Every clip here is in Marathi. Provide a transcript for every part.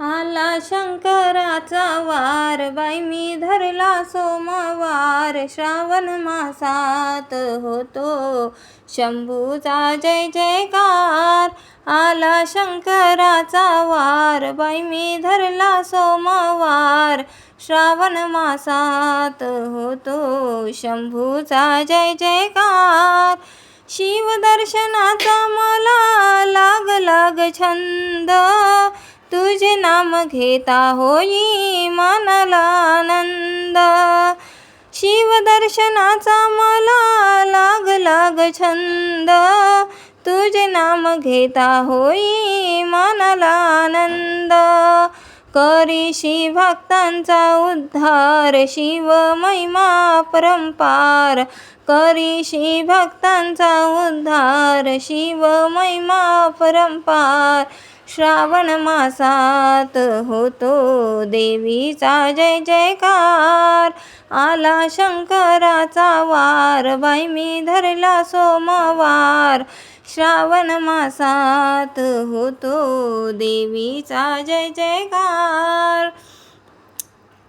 आला शंकराचा वार बाई मी धरला सोमवार श्रावण मासात होतो. शंभूचा जय जयकार आला शंकराचा वार बाई मी धरला सोमवार श्रावण मासात होतो. शंभूचा जय जयकार शिवदर्शनाचा मला लाग लाग छंद तुझे नाम घेता होई मनाला आनंद शिवदर्शनाचा मला लाग लाग छंद. तुझे नाम घेता होई मनाला आनंद करीशी भक्तांचा उद्धार शिव महिमा परंपार करीशी भक्तांचा उद्धार शिव महिमा परंपार श्रावण मासात होतो देवीचा जय जयकार. आला शंकराचा वार बाई मी धरला सोमवार. श्रावण मासात होतो देवीचा जय जयकार.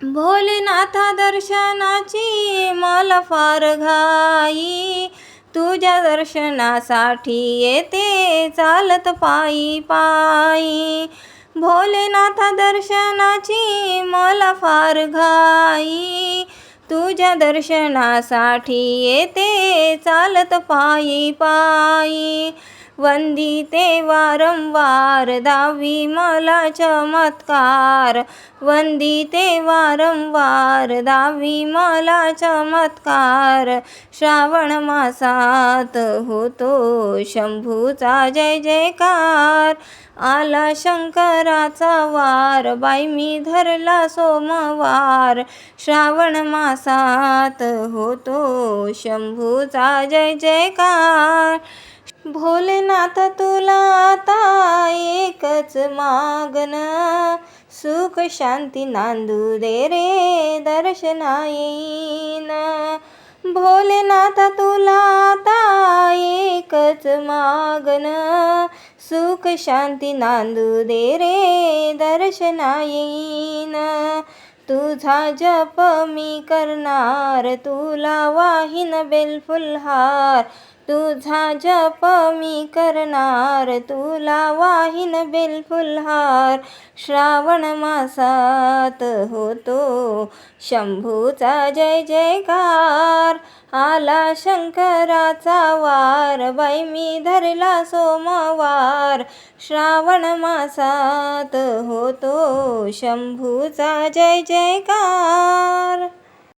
भोलेनाथा दर्शनाची मला फार घाई. तुझ्या दर्शनासाठी येते चालत पायी पायी. भोलेनाथा दर्शनाची मला फार घाई. तुझ्या दर्शनासाठी येते चालत पायी पायी. वंदिते वारंवार दावी मला चमत्कार. वंदिते वारंवार दावी मला चमत्कार. श्रावण मासात होतो शंभूचा जय जयकार. आला शंकराचा वार बाई मी धरला सोमवार. श्रावण मासात होतो शंभूचा जय जयकार. भोलेनाथ तुला आता एकच मागन सुख शांती नांदू दे रे दर्शना येईन भोलेनाथ तुला आता एकच मागन सुख शांती नांदू दे रे दर्शना येईन तुझा जप मी करणार तुला वाहीन बेलफुलहार तुझा जप मी करणार तुला वाहीन बेलफुलहार श्रावण मासात होतो शंभूचा जय जयकार. आला शंकराचा वार बाई मी धरला सोमवार. श्रावण मासात होतो शंभूचा जय जय ¡Sí, caro!